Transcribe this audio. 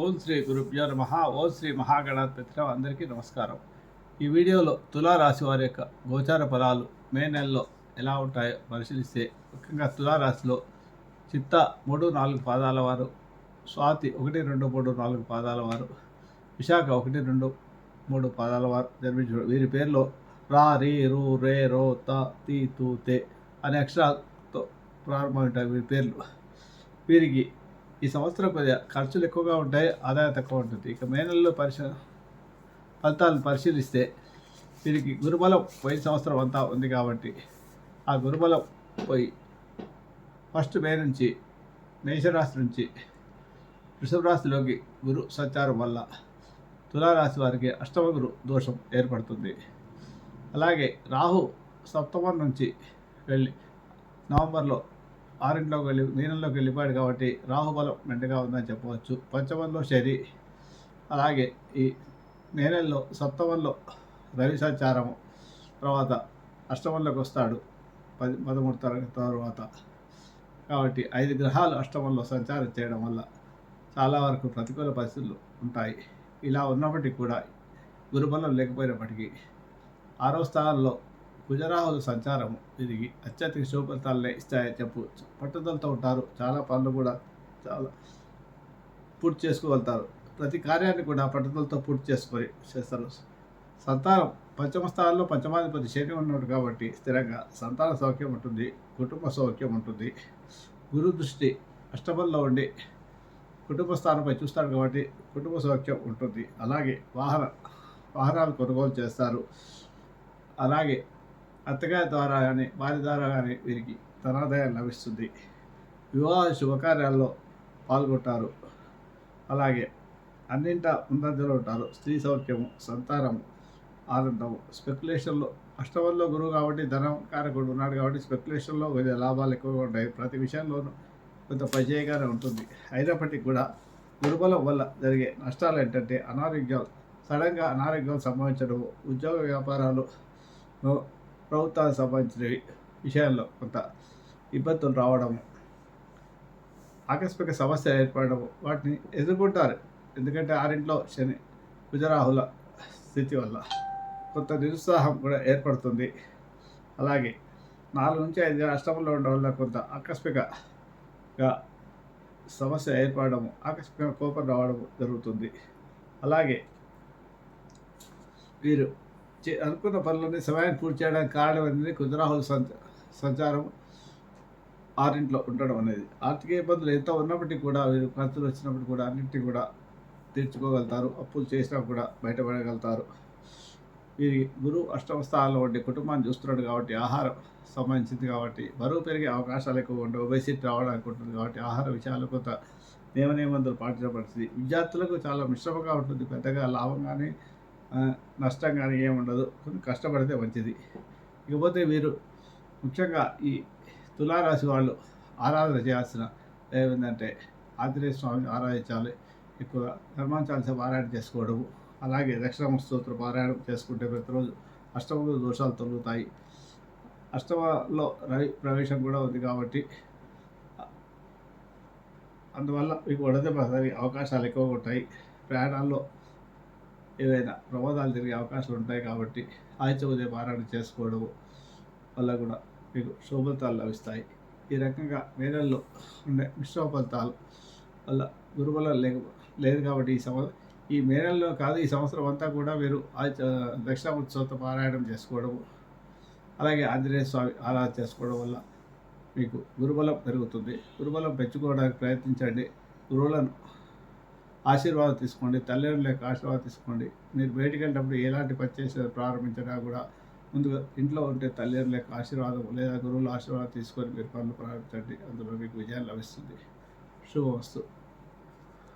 ఓం శ్రీ గురుభ్యో నమ. ఓం శ్రీ మహాగణాధిపతి అందరికీ నమస్కారం. ఈ వీడియోలో తులారాశి వారి యొక్క గోచార ఫలాలు మే నెలలో ఎలా ఉంటాయో పరిశీలిస్తే ముఖ్యంగా తులారాశిలో చిత్త మూడు నాలుగు పాదాల వారు స్వాతి ఒకటి రెండు మూడు నాలుగు పాదాల వారు విశాఖ ఒకటి రెండు మూడు పాదాల వారు జన్మించడం వీరి పేర్లో రా రీ రూ రే రో త తీ తూ తే అనే అక్షరాలతో ప్రారంభమవుతాయి వీరి పేర్లు. వీరికి ఈ సంవత్సరం కొద్దిగా ఖర్చులు ఎక్కువగా ఉంటాయి ఆదాయం తక్కువ ఉంటుంది. ఇక మే నెలలో పరిశ ఫలితాలను పరిశీలిస్తే వీరికి గురుబలం పోయిన సంవత్సరం అంతా ఉంది కాబట్టి ఆ గురుబలం పోయి ఫస్ట్ మే నుంచి మేషరాశి నుంచి వృషభ రాశిలోకి గురు సంచారం వల్ల తులారాశి వారికి అష్టమ గురు దోషం ఏర్పడుతుంది. అలాగే రాహు సప్తమం నుంచి వెళ్ళి నవంబర్లో ఆరింట్లోకి వెళ్ళి మీనంలోకి వెళ్ళిపోయాడు కాబట్టి రాహుబలం మెండుగా ఉందని చెప్పవచ్చు. పంచమంలో శని అలాగే ఈ మే సప్తమంలో రవి సంచారము తర్వాత అష్టమంలోకి వస్తాడు పది పదమూడు తరగతి తర్వాత. కాబట్టి ఐదు గ్రహాలు అష్టమంలో సంచారం చేయడం వల్ల చాలా వరకు ప్రతికూల పరిస్థితులు ఉంటాయి. ఇలా ఉన్నప్పటికీ కూడా గురుబలం లేకపోయినప్పటికీ ఆరో స్థానంలో కుజరాహుల సంచారము తిరిగి అత్యధిక శుభ ఇస్తాయని చెప్పవచ్చు పట్టుదలతో ఉంటారు. చాలా పనులు కూడా చాలా పూర్తి చేసుకోగలుగుతారు. ప్రతి కార్యాన్ని కూడా పట్టుదలతో పూర్తి చేసుకొని చేస్తారు. సంతానం పంచమ స్థానంలో పంచమాధిపతి శని ఉన్నాడు కాబట్టి స్థిరంగా సంతాన సౌఖ్యం ఉంటుంది. కుటుంబ సౌఖ్యం ఉంటుంది. గురు దృష్టి అష్టమంలో ఉండి కుటుంబ స్థానంపై చూస్తాడు కాబట్టి కుటుంబ సౌఖ్యం ఉంటుంది. అలాగే వాహన వాహనాలు కొనుగోలు చేస్తారు. అలాగే అత్తగారి ద్వారా కానీ వారి ద్వారా కానీ వీరికి ధనాదాయం లభిస్తుంది. వివాహ శుభకార్యాల్లో పాల్గొంటారు. అలాగే అన్నింట ముందంజలో ఉంటారు. స్త్రీ సౌఖ్యము సంతానము ఆనందము. స్పెక్యులేషన్లో అష్టమంలో గురువు కాబట్టి ధనం కారకుడు ఉన్నాడు కాబట్టి స్పెక్యులేషన్లో కొద్దిగా లాభాలు ఎక్కువగా ఉంటాయి. ప్రతి విషయంలోనూ కొంత పనిచేయగానే ఉంటుంది. అయినప్పటికీ కూడా గురుబలం వల్ల జరిగే నష్టాలు ఏంటంటే అనారోగ్యాలు సడన్గా అనారోగ్యాలు సంభవించడం ఉద్యోగ వ్యాపారాలు ప్రభుత్వానికి సంబంధించిన విషయాల్లో కొంత ఇబ్బందులు రావడం ఆకస్మిక సమస్య ఏర్పడడం వాటిని ఎదుర్కొంటారు. ఎందుకంటే ఆరింట్లో శని గుజరాహుల స్థితి వల్ల కొంత నిరుత్సాహం కూడా ఏర్పడుతుంది. అలాగే నాలుగు నుంచి ఐదు అష్టమంలో ఉండడం వల్ల కొంత ఆకస్మికగా సమస్య ఏర్పడము ఆకస్మిక కోపం రావడం జరుగుతుంది. అలాగే వీరు అనుకున్న పనులన్నీ సమయాన్ని పూర్తి చేయడానికి కారణం అనేది కుజరాహుల సంచ సంచారం ఆరింట్లో ఉండడం అనేది. ఆర్థిక ఇబ్బందులు ఎంత ఉన్నప్పటికీ కూడా వీరు ఖర్చులు వచ్చినప్పుడు కూడా అన్నింటినీ కూడా తీర్చుకోగలుగుతారు. అప్పులు చేసినా కూడా బయటపడగలుగుతారు. వీరి గురువు అష్టమ స్థానంలో ఉండి కుటుంబాన్ని చూస్తున్నాడు కాబట్టి ఆహారం సంబంధించింది కాబట్టి బరువు పెరిగే అవకాశాలు ఎక్కువ ఉండవు. ఒబేసిటీ రావడానికి ఉంటుంది కాబట్టి ఆహార విషయాలు కొంత నియమ నిబంధనలు పాటించబడుతుంది. విద్యార్థులకు చాలా మిశ్రమంగా ఉంటుంది. పెద్దగా లాభం కానీ నష్టం కానీ ఏముండదు కొంచెం కష్టపడితే మంచిది. ఇకపోతే వీరు ముఖ్యంగా ఈ తులారాశి వాళ్ళు ఆరాధన చేయాల్సిన ఏమిందంటే ఆంజనేయ స్వామిని ఆరాధించాలి. ఎక్కువగా ధర్మాంచాల్సిన పారాయణ చేసుకోవడము అలాగే దక్షిణ స్తోత్ర పారాయణం చేసుకుంటే ప్రతిరోజు అష్టమ దోషాలు తొలుగుతాయి. అష్టమలో రవి ప్రవేశం కూడా ఉంది కాబట్టి అందువల్ల మీకు వడదెబ్బ తగిలే అవకాశాలు ఎక్కువగా ఉంటాయి. ప్రయాణాల్లో ఏవైనా ప్రమాదాలు జరిగే అవకాశాలు ఉంటాయి కాబట్టి ఆదిత్య ఉదయం పారాయణ చేసుకోవడం వల్ల కూడా మీకు శుభఫలితాలు లభిస్తాయి. ఈ రకంగా వేరేల్లో ఉండే మిశ్రమ ఫలితాలు వల్ల గురుబలం లేక లేదు కాబట్టి ఈ సంవత్సరం ఈ మే నెలలో కాదు ఈ సంవత్సరం అంతా కూడా మీరు ఆ దక్షిణ ఉత్సవంతో పారాయణం చేసుకోవడం అలాగే ఆంజనేయ స్వామి ఆరాధన చేసుకోవడం వల్ల మీకు గురుబలం పెరుగుతుంది. గురుబలం పెంచుకోవడానికి ప్రయత్నించండి. గురువులను ఆశీర్వాదం తీసుకోండి తల్లిదండ్రుల యొక్క ఆశీర్వాదం తీసుకోండి. మీరు బయటికి వెళ్ళినప్పుడు ఎలాంటి పని చేసే ప్రారంభించినా కూడా ముందుగా ఇంట్లో ఉంటే తల్లిదండ్రుల యొక్క ఆశీర్వాదం లేదా గురువుల ఆశీర్వాదం తీసుకొని మీరు పనులు ప్రారంభించండి. అందులో మీకు విజయం లభిస్తుంది. శుభవస్తు